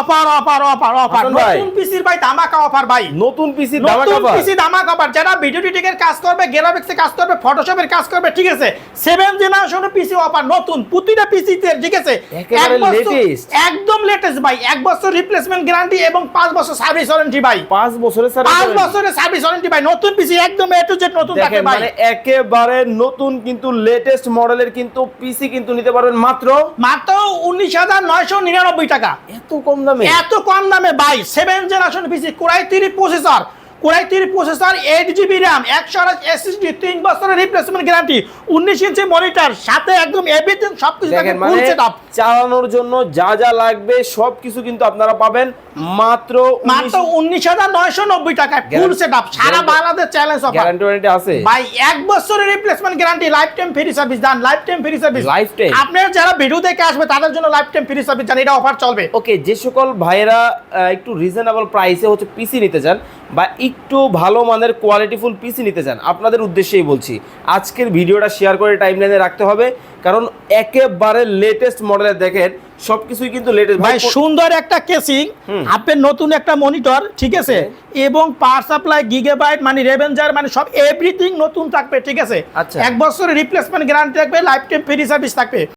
Offer offer offer offer offer. নতুন পিসির ভাই ধামাকা অফার ভাই। নতুন পিসি পিসি ধামাকা অফার। যারা ভিডিও এডিটিংয়ের কাজ করবে কাজ করবে ফটোশপের কাজ করবে ঠিক আছে? সেভেন জেনারেশন পিসি অফার নতুন। প্রতিটা পিসিতে ঠিক আছে। একদম লেটেস্ট ভাই। এক বছর রিপ্লেসমেন্ট গ্যারান্টি এবং পাঁচ বছর সার্ভিস ওয়ারেন্টি ভাই। পাঁচ বছরের পাঁচ বছরের সার্ভিস ওয়ারেন্টি ভাই। নতুন পিসি একদম এ টু জেড নতুন থাকে ভাই। মানে একেবারে নতুন কিন্তু লেটেস্ট মডেলের কিন্তু পিসি কিন্তু নিতে পারবেন মাত্র মাত্র উনিশ হাজার নয়শো নিরানব্বই টাকা। এত কম দামে? এত কম দামে ভাই seven generation PC core i three processor core i three processor eight GB RAM একশো আঠাশ এসএসডি তিন বছরের রিপ্লেসমেন্ট গ্যারান্টি উনিশ ইঞ্চি মনিটর সাথে একদম এভরিথিং মানে সেটআপ চালানোর জন্য যা যা লাগবে সবকিছু কিন্তু আপনারা পাবেন। মাত্র মাত্র উনিশ হাজার নয়শো নব্বই টাকায় ফুল Guarantee- সেটআপ সারা বাংলাদেশ চ্যালেঞ্জ অফার গ্যারান্টি আছে। ভাই এক বছরের replacement guarantee life time free service দেন life time free service Lifetime? আপনার যারা ভিডিও দেখে আসবে তাদের জন্য লাইফ টাইম ফ্রি সার্ভিস দেন এটা অফার চলবে। ওকে যে সকল ভাইয়েরা একটু রিজনেবল প্রাইসে হচ্ছে পিসি নিতে চান বা একটু ভালো মানের কোয়ালিটিফুল পিসি নিতে চান আপনাদের উদ্দেশ্যেই বলছি। আজকের ভিডিওটা শেয়ার করে টাইম টাইমলাইনে রাখতে হবে কারণ একেবারে লেটেস্ট মডেলের দেখেন সবকিছুই কিন্তু লেটেস্ট ভাই সুন্দর একটা কেসিং। আপনার নতুন একটা মনিটর ঠিক আছে? এবং পাওয়ার সাপ্লাই গিগাবাইট মানে রেভেঞ্জার মানে সব এভরিথিং নতুন থাকবে ঠিক আছে? আচ্ছা। এক বছরের রিপ্লেসমেন্ট গ্যারান্টি থাকবে লাইফ টাইম ফ্রি সার্ভিস থাকবে।